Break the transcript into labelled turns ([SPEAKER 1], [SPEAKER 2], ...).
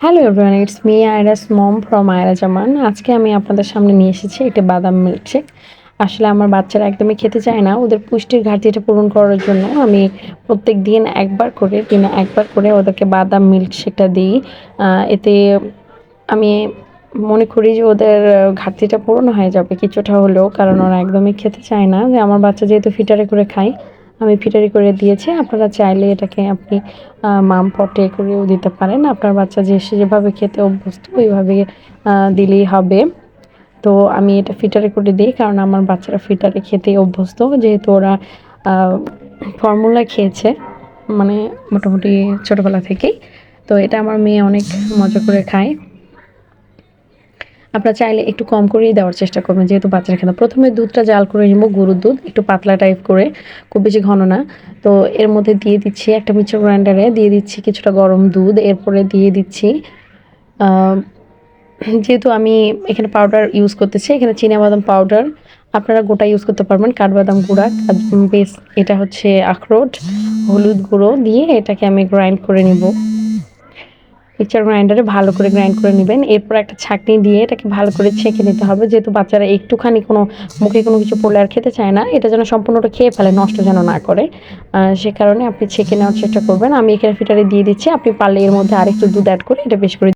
[SPEAKER 1] Hello everyone it's me Ayra's mom from Ayra Zaman আজকে আমি আপনাদের সামনে নিয়ে এসেছি একটি বাদাম মিল্কশেক আসলে আমার বাচ্চারা একদমই খেতে চায় না। ওদের পুষ্টির ঘাটতিটা পূরণ করার জন্য আমি প্রত্যেক দিন একবার করে, দিনে একবার করে ওদেরকে বাদাম মিল্কশেকটা দিই। এতে আমি মনে করি যে ওদের ঘাটতিটা পূরণ হয়ে যাবে। কিছুটা হলেও, কারণ ওরা একদমই খেতে চায় না। যে আমার বাচ্চা যেহেতু ফিটারে করে খায় আমি ফিটারি করে দিয়েছি। আপনারা চাইলে এটাকে আপনি মাম পটে করেও দিতে পারেন। আপনার বাচ্চা যে যেভাবে খেতে অভ্যস্ত ওইভাবে দিলেই হবে। তো আমি এটা ফিটারে করে দিই কারণ আমার বাচ্চারা ফিটারে খেতে অভ্যস্ত। যেহেতু ওরা ফর্মুলা খেয়েছে মানে মোটামুটি ছোটোবেলা থেকেই। তো এটা আমার মেয়ে অনেক মজা করে খায়। আপনারা চাইলে একটু কম করেই দেওয়ার চেষ্টা করবেন। যেহেতু বাচ্চারা খেতে প্রথমে দুধটা জাল করে নিব, গরুর দুধ, একটু পাতলা টাইপ করে, খুব বেশি ঘন না। তো এর মধ্যে দিয়ে দিচ্ছি একটা মিক্সার গ্রাইন্ডারে, দিয়ে দিচ্ছি কিছুটা গরম দুধ, এরপরে দিয়ে দিচ্ছি যেহেতু আমি এখানে পাউডার ইউজ করতেছি, এখানে বাদাম পাউডার আপনারা গোটা ইউজ করতে পারবেন, কাঠবাদাম গুঁড়া বেশ, এটা হচ্ছে আখরোট, হলুদ গুঁড়ো দিয়ে এটাকে আমি গ্রাইন্ড করে নিব। মিক্সচার গ্রাইন্ডারে ভালো করে গ্রাইন্ড করে নেবেন। এরপর একটা ছাঁকনি দিয়ে এটাকে ভালো করে ছেঁকে নিতে হবে। যেহেতু বাচ্চারা একটুখানি কোনো মুখে কোনো কিছু পড়লে আর খেতে চায় না, এটা যেন সম্পূর্ণটা খেয়ে ফেলে, নষ্ট যেন না করে। সে কারণে আপনি ছেঁকে নেওয়ার চেষ্টা করবেন। আমি এখানে ফিটারে দিয়ে দিচ্ছি। আপনি পারলে এর মধ্যে আরেকটু দুধ অ্যাড করে এটা বেশ করে